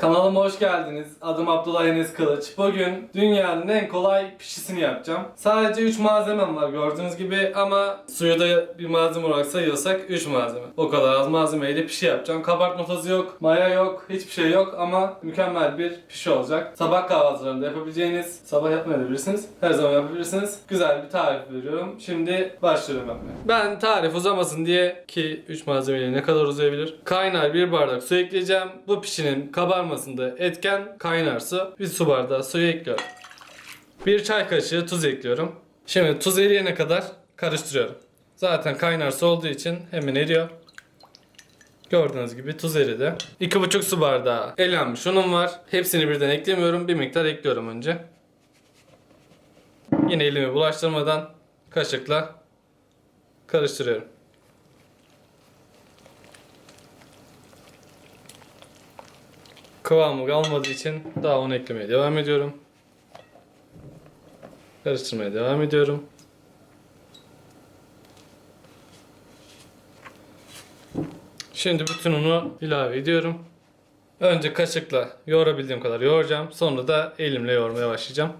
Kanalıma hoş geldiniz. Adım Abdullah Enes Kılıç. Bugün dünyanın en kolay pişisini yapacağım. Sadece 3 malzemem var gördüğünüz gibi ama suyu da bir malzeme olarak sayıyorsak 3 malzeme. O kadar az malzemeyle pişi yapacağım. Kabartma tozu yok, maya yok, hiçbir şey yok ama mükemmel bir pişi olacak. Sabah kahvaltılarında yapabileceğiniz, sabah yapmayabilirsiniz, her zaman yapabilirsiniz. Güzel bir tarif veriyorum. Şimdi başlıyorum yapmaya. Ben tarif uzamasın diye ki 3 malzemeyle ne kadar uzayabilir? Kaynar bir bardak su ekleyeceğim. Bu pişinin kabarmasında etken kaynar su. Bir su bardağı suyu ekliyorum. Bir çay kaşığı tuz ekliyorum. Şimdi tuz eriyene kadar karıştırıyorum. Zaten kaynar su olduğu için hemen eriyor. Gördüğünüz gibi tuz eridi. 2,5 su bardağı elenmiş unum var. Hepsini birden eklemiyorum. Bir miktar ekliyorum önce. Yine elimi bulaştırmadan kaşıkla karıştırıyorum. Kıvamı kalmadığı için daha onu eklemeye devam ediyorum. Karıştırmaya devam ediyorum. Şimdi bütün unu ilave ediyorum. Önce kaşıkla yoğurabildiğim kadar yoğuracağım. Sonra da elimle yoğurmaya başlayacağım.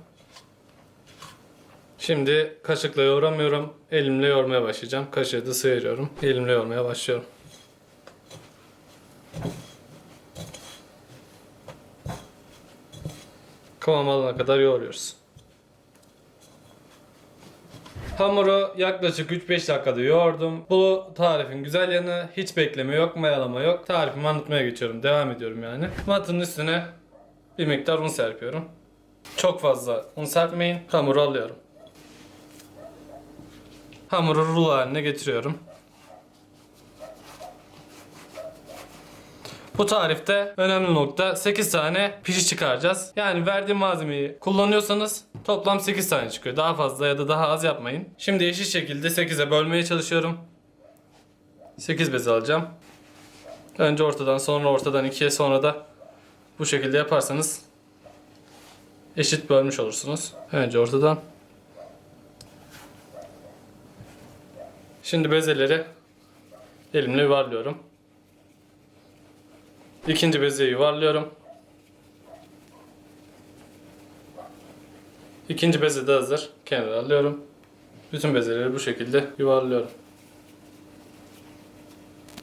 Şimdi kaşıkla yoğuramıyorum. Elimle yoğurmaya başlayacağım. Kaşığı da sıyırıyorum. Elimle yoğurmaya başlıyorum. Kıvam alana kadar yoğuruyoruz. Hamuru yaklaşık 3-5 dakikada yoğurdum. Bu tarifin güzel yanı hiç bekleme yok, mayalama yok. Tarifimi anlatmaya geçiyorum. Devam ediyorum yani. Matının üstüne bir miktar un serpiyorum. Çok fazla un serpmeyin. Hamuru alıyorum. Hamuru rulo haline getiriyorum. Bu tarifte önemli nokta 8 tane pişi çıkaracağız. Yani verdiğim malzemeyi kullanıyorsanız toplam 8 tane çıkıyor. Daha fazla ya da daha az yapmayın. Şimdi eşit şekilde 8'e bölmeye çalışıyorum. 8 bez alacağım. Önce ortadan sonra ortadan 2'ye sonra da bu şekilde yaparsanız eşit bölmüş olursunuz. Önce ortadan. Şimdi bezeleri elimle yuvarlıyorum. İkinci bezeyi yuvarlıyorum. İkinci beze de hazır. Kenara alıyorum. Bütün bezeleri bu şekilde yuvarlıyorum.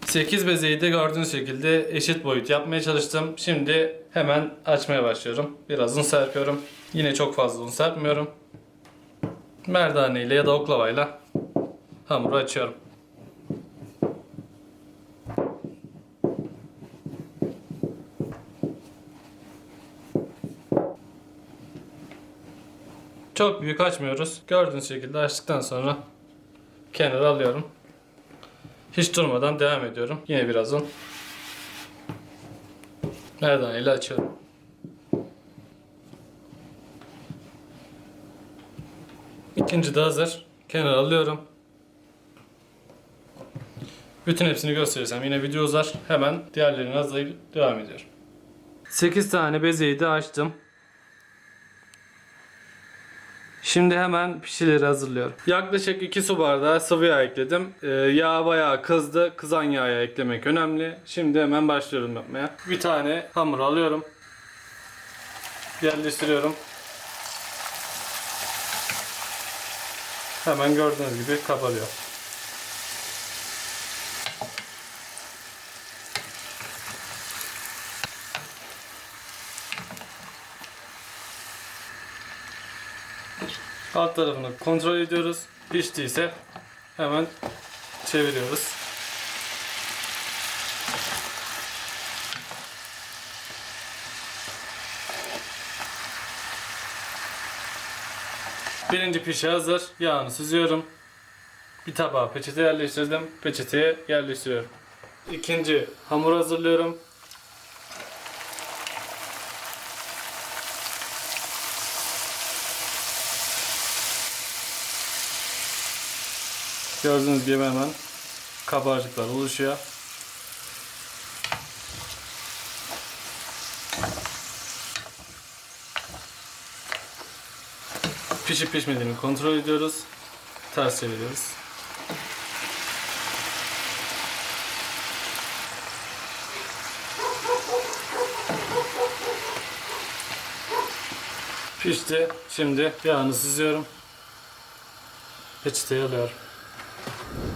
8 bezeyi de gördüğünüz şekilde eşit boyut yapmaya çalıştım. Şimdi hemen açmaya başlıyorum. Biraz un serpiyorum. Yine çok fazla un serpmiyorum. Merdane ile ya da oklavayla hamuru açıyorum. Çok büyük açmıyoruz. Gördüğünüz şekilde açtıktan sonra kenara alıyorum. Hiç durmadan devam ediyorum. Yine biraz un. Merdane ile açıyorum. İkinci de hazır. Kenara alıyorum. Bütün hepsini gösterirsem yine video uzar. Hemen diğerlerini hazırlayıp devam ediyorum. 8 tane bezeyi de açtım. Şimdi hemen pişileri hazırlıyorum. Yaklaşık 2 su bardağı sıvı yağ ekledim. Ee, yağ bayağı kızdı. Kızan yağı eklemek önemli. Şimdi hemen başlıyorum yapmaya. Bir tane hamur alıyorum. Yerleştiriyorum. Hemen gördüğünüz gibi kabarıyor. Alt tarafını kontrol ediyoruz. Piştiyse hemen çeviriyoruz. Birinci pişi hazır. Yağını süzüyorum. Bir tabağa peçete yerleştirdim. Peçeteye yerleştiriyorum. İkinci hamur hazırlıyorum. Gördüğünüz gibi hemen kabarcıklar oluşuyor. Pişip pişmediğini kontrol ediyoruz. Ters çeviriyoruz. Pişti. Şimdi yağını süzüyorum. Peçeteye alıyorum.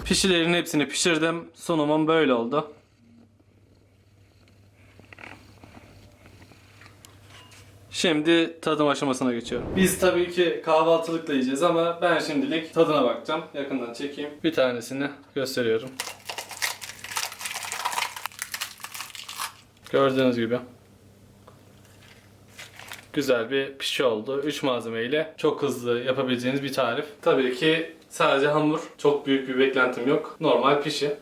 Pişilerin hepsini pişirdim. Sunumum böyle oldu. Şimdi tadım aşamasına geçiyorum. Biz tabii ki kahvaltılıkla yiyeceğiz ama ben şimdilik tadına bakacağım. Yakından çekeyim. Bir tanesini gösteriyorum. Gördüğünüz gibi. Güzel bir pişi oldu. 3 malzemeyle çok hızlı yapabileceğiniz bir tarif. Tabii ki sadece hamur. Çok büyük bir beklentim yok. Normal pişi.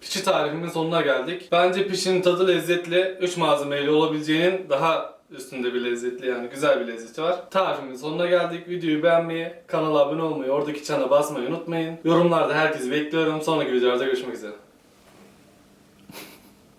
Pişi tarifimin sonuna geldik. Bence pişinin tadı lezzetli. 3 malzemeyle olabileceğinin daha üstünde bir lezzetli yani güzel bir lezzeti var. Tarifimin sonuna geldik. Videoyu beğenmeyi, kanala abone olmayı, oradaki çana basmayı unutmayın. Yorumlarda herkesi bekliyorum. Sonraki videolarda görüşmek üzere.